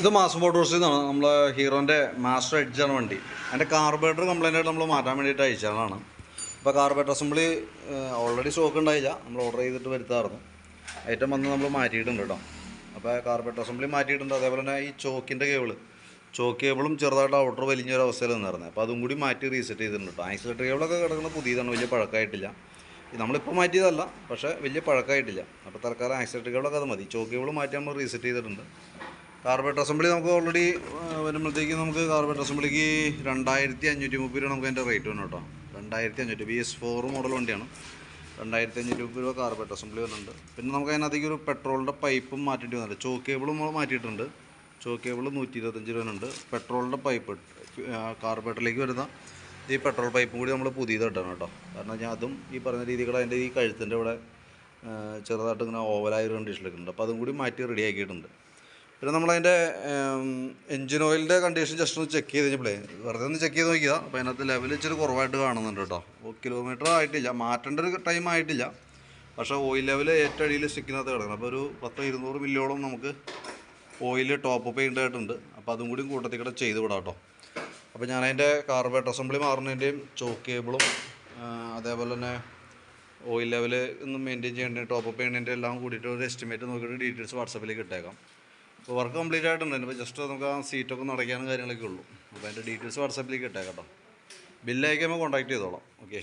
ഇത് മാസ് മോട്ടോഴ്സിൽ നിന്നാണ് നമ്മൾ ഹീറോന്റെ മാസ്റ്റർ എഡ്ജാണ് വണ്ടി. അതിന്റെ കാർബറേറ്റർ കംപ്ലൈന്റ് ആയിട്ട് നമ്മൾ മാറ്റാൻ വേണ്ടിയിട്ട് അയച്ചതാണ്. അപ്പോൾ കാർബറേറ്റർ അസംബ്ലി ഓൾറെഡി സ്റ്റോക്ക് ഉണ്ടായില്ല. നമ്മൾ ഓർഡർ ചെയ്തിട്ട് വരുത്താറുന്നു ഐറ്റം വന്ന് നമ്മൾ മാറ്റിയിട്ടുണ്ട് കേട്ടോ. അപ്പോൾ കാർബറേറ്റർ അസംബ്ലി മാറ്റിയിട്ടുണ്ട്. അതേപോലെ തന്നെ ഈ ചോക്കിന്റെ കേബിൾ ചോക്ക് കേബിളും ചെറുതായിട്ട് ഔട്ടർ വലിഞ്ഞൊരു അവസ്ഥയിൽ നിന്നായിരുന്നു അപ്പോൾ അതും കൂടി മാറ്റി റീസെറ്റ് ചെയ്തിട്ടുണ്ട് കേട്ടോ. ആക്സിലേറ്റർ കേബിളൊക്കെ കിടക്കുന്നത് പുതിയതാണ്. വലിയ പഴക്കമായിട്ടില്ല നമ്മളിപ്പോൾ മാറ്റിയതല്ല. പക്ഷേ വലിയ പഴക്കമായിട്ടില്ല അപ്പോൾ തൽക്കാലം ആക്സിലേറ്റർ കേബിളൊക്കെ അത് മതി. ചോക്ക് കേബിൾ മാറ്റി നമ്മൾ റീസെറ്റ് ചെയ്തിട്ടുണ്ട്. കാർബറേറ്റർ അസംബ്ലി നമുക്ക് ഓൾറെഡി വരുമ്പോഴത്തേക്ക് നമുക്ക് കാർബറേറ്റർ അസംബ്ലിക്ക് രണ്ടായിരത്തി അഞ്ഞൂറ്റി മുപ്പത് രൂപ നമുക്ക് അതിന്റെ റേറ്റ് വന്നു കേട്ടോ. രണ്ടായിരത്തി അഞ്ഞൂറ്റി ബി എസ് ഫോർ മോഡൽ വണ്ടിയാണ്. രണ്ടായിരത്തി അഞ്ഞൂറ്റി മുപ്പത് രൂപ കാർബറേറ്റർ അസംബ്ലി വരുന്നുണ്ട് പിന്നെ നമുക്ക് അതിനകത്തേക്ക് ഒരു പെട്രോളിന്റെ പൈപ്പും മാറ്റിയിട്ട് വന്നിട്ടുണ്ട്. ചോക്ക് കേബിളും നമ്മൾ മാറ്റിയിട്ടുണ്ട്. ചോക്ക് കേബിൾ നൂറ്റി ഇരുപത്തഞ്ച് രൂപയുണ്ട് പെട്രോളിന്റെ പൈപ്പ് കാർബറേറ്ററിലേക്ക് വരുന്ന ഈ പെട്രോൾ പൈപ്പും കൂടി നമ്മൾ പുതിയത് ഇടണം കേട്ടോ. കാരണം ഞാൻ അതും ഈ പറഞ്ഞ രീതികൾ അതിന്റെ ഈ കഴുത്തിന്റെ ഇവിടെ ചെറുതായിട്ട് ഇങ്ങനെ ഓവലായ ഒരു കണ്ടീഷനിലൊക്കെ അപ്പോൾ അതും കൂടി മാറ്റി റെഡിയാക്കിയിട്ടുണ്ട് പിന്നെ നമ്മളതിന്റെ എൻജിൻ ഓയിലിന്റെ കണ്ടീഷൻ ജസ്റ്റ് ഒന്ന് ചെക്ക് ചെയ്ത് കഴിഞ്ഞപ്പോഴേ വെറുതെ ഒന്ന് ചെക്ക് ചെയ്ത് നോക്കിയതാ. അപ്പോൾ അതിനകത്ത് ലെവൽ ഇച്ചിരി കുറവായിട്ട് കാണുന്നുണ്ട് കേട്ടോ. കിലോമീറ്റർ ആയിട്ടില്ല. മാറ്റേണ്ട ഒരു ടൈം ആയിട്ടില്ല. പക്ഷേ ഓയിൽ ലെവൽ ഏറ്റവും അടിയിൽ സ്റ്റിക്കിനകത്ത് കിടക്കണം. അപ്പോൾ ഒരു പത്തോ ഇരുന്നൂറ് മില്ലിയോളം നമുക്ക് ഓയിൽ ടോപ്പ് അപ്പ് ചെയ്യേണ്ടതായിട്ടുണ്ട്. അപ്പോൾ അതും കൂടി കൂട്ടത്തിൽ കൂടെ ചെയ്ത് വിടാം കേട്ടോ അപ്പോൾ ഞാൻ അതിന്റെ കാർബറേറ്റർ അസംബ്ലി മാറുന്നതിന്റെയും ചോക്ക് കേബിളും അതേപോലെ തന്നെ ഓയിൽ ലെവൽ ഒന്ന് മെയിന്റെയിൻ ചെയ്യേണ്ടത് ടോപ്പ് അപ്പ് ചെയ്യേണ്ടതിന്റെ എല്ലാം കൂടിയിട്ട് ഒരു എസ്റ്റിമേറ്റ് നോക്കിയിട്ട് ഡീറ്റെയിൽസ് വാട്സപ്പിലേക്ക് ഇട്ടേക്കാം. അപ്പോൾ വർക്ക് കംപ്ലീറ്റ് ആയിട്ടുണ്ട്. ഇപ്പോൾ ജസ്റ്റ് നമുക്ക് ആ സീറ്റൊക്കെ ഒന്ന് അടയ്ക്കാനും കാര്യങ്ങളൊക്കെ ഉള്ളൂ. അപ്പോൾ അതിന്റെ ഡീറ്റെയിൽസ് വാട്സപ്പിലേക്ക് ഇട്ടേക്കാം കേട്ടോ ബില്ല് അയക്കുമ്പോൾ കോൺടാക്ട് ചെയ്തോളാം. ഓക്കെ